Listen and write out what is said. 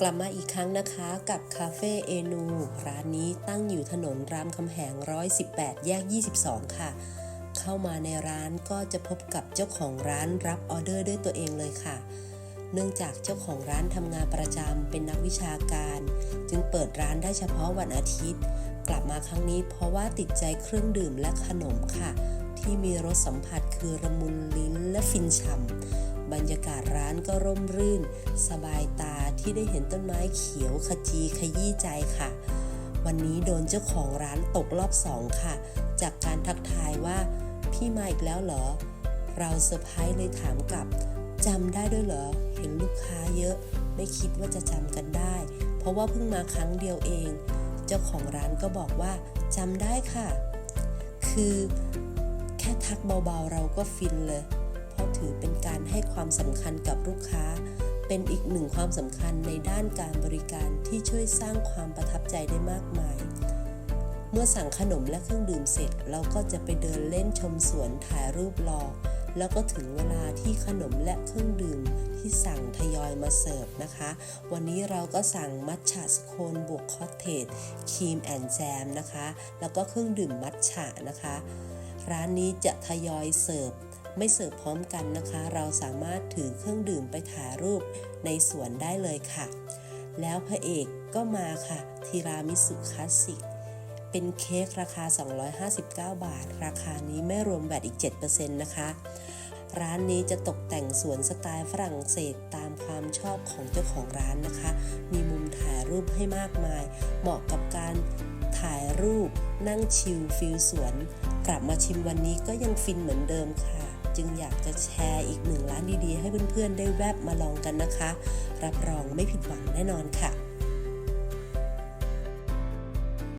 กลับมาอีกครั้งนะคะกับคาเฟ่เอนู ร้านนี้ตั้งอยู่ถนนรามคำแหง 118 แยก 22 ค่ะ เข้ามาในร้านก็จะพบกับเจ้าของร้านรับออเดอร์ด้วยตัวเองเลยค่ะ เนื่องจากเจ้าของร้านทำงานประจำเป็นนักวิชาการ จึงเปิดร้านได้เฉพาะวันอาทิตย์ กลับมาครั้งนี้เพราะว่าติดใจเครื่องดื่มและขนมค่ะ ที่มีรสสัมผัสคือระมุนลิ้นและฟินฉ่ำ บรรยากาศร้านก็ร่มรื่น สบายตาที่ได้เห็นต้นไม้เขียวขจีขยี้ใจค่ะ วันนี้โดนเจ้าของร้านตกรอบสองค่ะ จากการทักทายว่า พี่มาอีกแล้วเหรอ เราเซอร์ไพรส์เลยถามกลับจำได้ด้วยเหรอ เห็นลูกค้าเยอะ ไม่คิดว่าจะจำกันได้ เพราะว่าเพิ่งมาครั้งเดียวเอง เจ้าของร้านก็บอกว่าจำได้ค่ะ คือแค่ทักเบาๆเราก็ฟินเลย เพราะถือเป็นการให้ความสำคัญกับลูกค้า เป็นอีกหนึ่งความสำคัญในด้านการบริการที่ช่วยสร้างความประทับใจได้มากมาย เมื่อสั่งขนมและเครื่องดื่มเสร็จ เราก็จะไปเดินเล่นชมสวนถ่ายรูปรอ แล้วก็ถึงเวลาที่ขนมและเครื่องดื่มที่สั่งทยอยมาเสิร์ฟนะคะ วันนี้เราก็สั่งมัทฉะสโคนบวกคอตเทจครีมแอนด์แจมนะคะ แล้วก็เครื่องดื่มมัทฉะนะคะร้านนี้จะทยอยเสิร์ฟ ไม่เสิร์ฟพร้อมกันนะคะ เราสามารถถือเครื่องดื่มไปถ่ายรูปในสวนได้เลยค่ะ แล้วพระเอกก็มาค่ะ ทีรามิสุคลาสสิก เป็นเค้กราคา 259 บาท ราคานี้ไม่รวมแบตอีก 7%นะคะ ร้านนี้จะตกแต่งสวนสไตล์ฝรั่งเศสตามความชอบของเจ้าของร้านนะคะ มีมุมถ่ายรูปให้มากมาย เหมาะกับการถ่ายรูปนั่งชิลฟิลสวน กลับมาชิมวันนี้ก็ยังฟินเหมือนเดิมค่ะ จึงอยากจะแชร์อีกหนึ่งร้านดีๆ ให้เพื่อนๆ ได้แวบมาลองกันนะคะ รับรองไม่ผิดหวังแน่นอนค่ะ